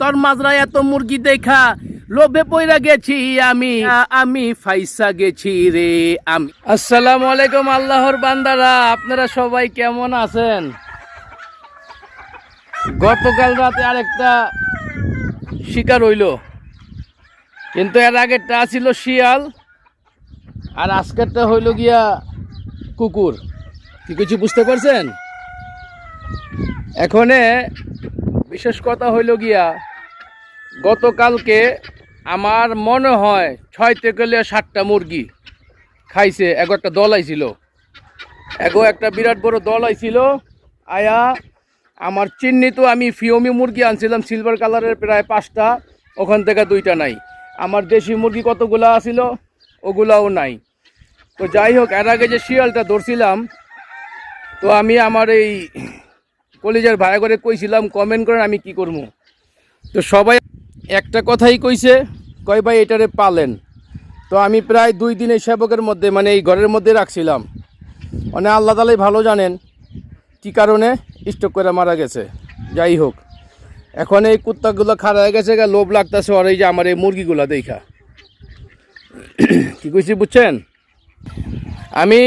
তোর মাজরায় এত মুরগি দেখা, লোভে পইরা গেছি আমি। আমি ফাইসা গেছি রে আমি। আসসালামু আলাইকুম আল্লাহর বান্দারা, আপনারা সবাই কেমন আছেন? গতকাল রাতে আরেকটা শিকার হইল। কিন্তু এর আগেরটা ছিল শিয়াল, আর আজকেরটা হইল গিয়া কুকুর। কি কিছু বুঝতে পারছেন? এখনে বিশেষ কথা হইল গিয়া গতকালকে আমার মনে হয় ছয় থেকে সাতটা মুরগি খাইছে, এগো একটা দল আইছিল। এগো একটা বিরাট বড় দল আইছিল। আয়া, আমার চিহ্নিত আমি ফিওমি মুরগি আনছিলাম সিলভার কালারের প্রায় পাঁচটা, ওখান থেকে দুইটা নাই। আমার দেশি মুরগি কতগুলা আছিল, ওগুলাও নাই। তো যাই হোক, এর আগে যে শিয়ালটা ধরছিলাম, তো আমি আমার এই কলেজের ভাড়া করে কইছিলাম কমেন্ট করেন আমি কি করব। তো সবাই একটা কথাই কইছে, কয় ভাই এটারে পালেন? তো আমি প্রায় দুই দিনের সেবকের মধ্যে মানে এই ঘরের মধ্যে রাখছিলাম। মানে আল্লাহ তালাই ভালো জানেন কি কারণে স্টক করে মারা গেছে। যাই হোক, এখন এই কুত্তাগুলো খাড়া হয়ে গেছে লোভ লাগতেছে আর এই যে আমার এই মুরগিগুলো দেখা। কি কইছি বুঝছেন? আমি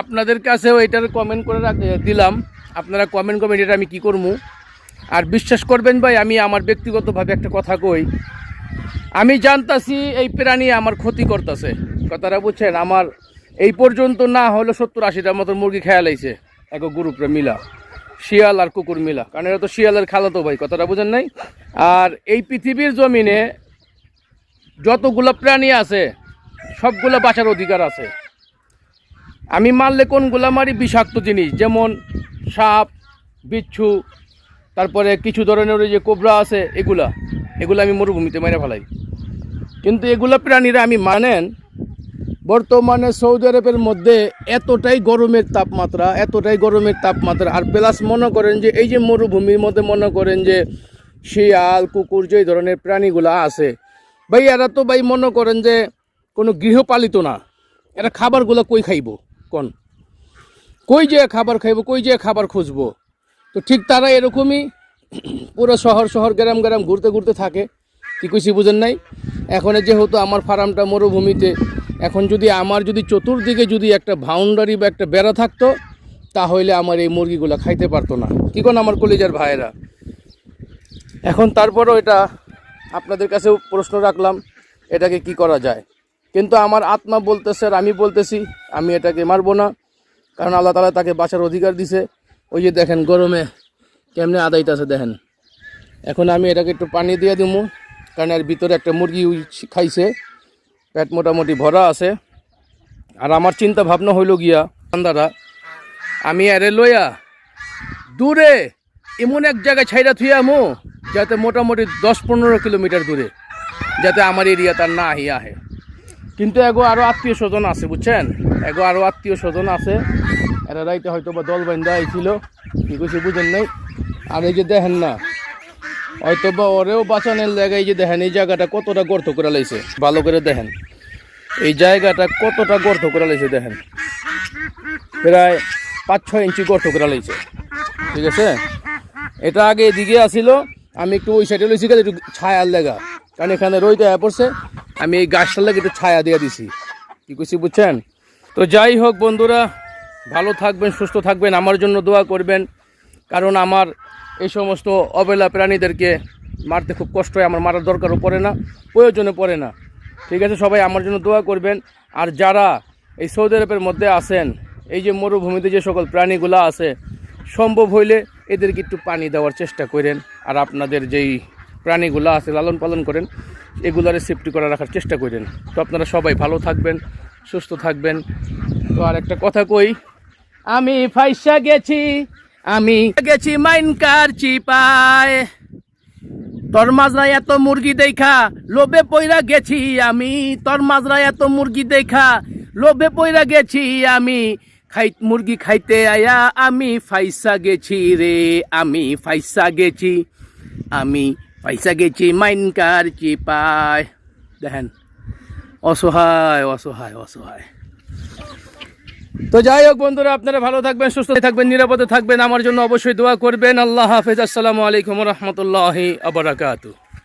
আপনাদের কাছেও এটার কমেন্ট করে রাখ দিলাম। আপনারা কমেন্ট করবেন এটা আমি কি করব আর বিশ্বাস করবেন ভাই, আমি আমার ব্যক্তিগতভাবে একটা কথা কই। আমি জানতাছি এই প্রাণী আমার ক্ষতি করতেছে। কথাটা বুঝছেন? আমার এই পর্যন্ত না হলো সত্তর আশিটার মতো মুরগি খেয়াল আইছে এক গ্রুপরে মিলা। শিয়াল আর কুকুর মিলা। কারণ এটা তো শিয়ালের খালাতো ভাই, কথাটা বুঝেন নাই? আর এই পৃথিবীর জমিনে যতগুলো প্রাণী আছে, সবগুলো বাঁচার অধিকার আছে। আমি মারলে কোনগুলা মারি? বিষাক্ত জিনিস, যেমন সাপ, বিচ্ছু তারপরে কিছু ধরনের ওই যে কোবরা আছে, এগুলা। এগুলো আমি মরুভূমিতে মেরে ফেলাই। কিন্তু এগুলা প্রাণীরা আমি মানেন, বর্তমানে সৌদি আরবের মধ্যে এতটাই গরমের তাপমাত্রা, এতটাই গরমের তাপমাত্রা, আর প্লাস মনে করেন যে এই যে মরুভূমির মধ্যে মনে করেন যে শিয়াল, কুকুর, যে ধরনের প্রাণীগুলা আছে, ভাই এরা তো ভাই মনে করেন যে কোনো গৃহপালিত না। এরা খাবারগুলো কই খাইব? কোন? কই যে খাবার খাইব, কই যে খাবার খুঁজবো? তো ঠিক তারা এরকমই পুরো শহর শহর, গ্রাম গ্রাম ঘুরতে ঘুরতে থাকে। কি কইছি বুঝেন নাই? এখন যেহেতু আমার ফার্মটা মরুভূমিতে, এখন যদি আমার যদি চতুর্দিকে যদি একটা বাউন্ডারি বা একটা বেড়া থাকতো, তাহলে আমার এই মুরগিগুলো খাইতে পারতো না। কি কোন আমার কলিজার ভাইয়েরা? এখন তারপরও এটা আপনাদের কাছেও প্রশ্ন রাখলাম, এটাকে কি করা যায়? কিন্তু আমার আত্মা বলতেছে আর আমি বলতেছি, আমি এটাকে মারবো না, কারণ আল্লাহ তালা তাকে বাঁচার অধিকার দিছে। ওই যে দেখেন, গরমে কেমনে আদাইতেছে দেখেন। এখন আমি এটাকে একটু পানি দিয়ে দিব কারণ এর ভিতরে একটা মুরগি খাইছে, পেট মোটামুটি ভরা আছে। আর আমার চিন্তা ভাবনা হইল গিয়া, বান্দারা, আমি এরে লইয়া দূরে এমন এক জায়গায় ছাইরা থুয়ামো যাতে মোটামুটি দশ পনেরো কিলোমিটার দূরে, যাতে আমার এরিয়া তার না আহিয়া আহে। কিন্তু এগো আরও আত্মীয় স্বজন আছে, বুঝছেন? এগো আরও আত্মীয় স্বজন আছে। এরা রাইতে হয়তো বা দল বান্ধা আইছিল। কি কইছে বুঝেন নাই? আর এই যে দেখেন না, হয়তো বা ওরেও বাঁচানোর জায়গায় যে দেখেন, এই জায়গাটা কতটা গর্ত করে লাইছে। ভালো করে দেখেন। এই জায়গাটা কতটা গর্ত করে লাইছে দেখেন। প্রায় পাঁচ ছয় ইঞ্চি গর্ত করে লাইছে। ঠিক আছে? এটা আগে এদিকে আসিল, আমি একটু ওই সাইডে লইছি গেলে একটু ছায়ার লেগা। কারণ এখানে রইতে হয়ে পড়ছে, আমি এই গাছটার লেগে একটু ছায়া দিয়ে দিছি। কি কইছি বুঝছেন? তো যাই হোক বন্ধুরা ভালো থাকবেন, সুস্থ থাকবেন, আমার জন্য দোয়া করবেন। কারণ আমার এই সমস্ত অবেলা প্রাণীদেরকে মারতে খুব কষ্ট হয়, আমার মারার দরকারও পড়ে না প্রয়োজনে পড়ে না। ঠিক আছে, সবাই আমার জন্য দোয়া করবেন। আর যারা এই সৌদি আরবের মধ্যে আছেন, এই যে মরুভূমিতে যে সকল প্রাণীগুলো আছে, সম্ভব হইলে এদেরকে একটু পানি দেওয়ার চেষ্টা করেন। আর আপনাদের যেই প্রাণীগুলো আছে, লালন পালন করেন, এগুলারে সেফটি করে রাখার চেষ্টা করেন। তো আপনারা সবাই ভালো থাকবেন, সুস্থ থাকবেন। আর একটা কথা কই? আমি ফাইসা গেছি, আমি গেছি মাইনকার চিপায়। তোর মাজরায় এত মুরগি দেখা, লোভে পইরা গেছি আমি। তোর মাজরায় এত মুরগি দেখা, লোভে পইরা গেছি আমি। খাই মুরগি খাইতে আয়া আমি ফাইসা গেছি রে, আমি ফাইসা গেছি, আমি ফাইসা গেছি মাইনকার চিপায়। দেখেন, অসহায় অসহায় অসহায়। তো যাই হোক বন্ধুরা, আপনারা ভালো থাকবেন, সুস্থ থাকবেন, নিরাপদে থাকবেন। আমার জন্য অবশ্যই দোয়া করবেন। আল্লাহ হাফেজ। আসসালামু আলাইকুম রহমতুল্লাহি আবরাকাতু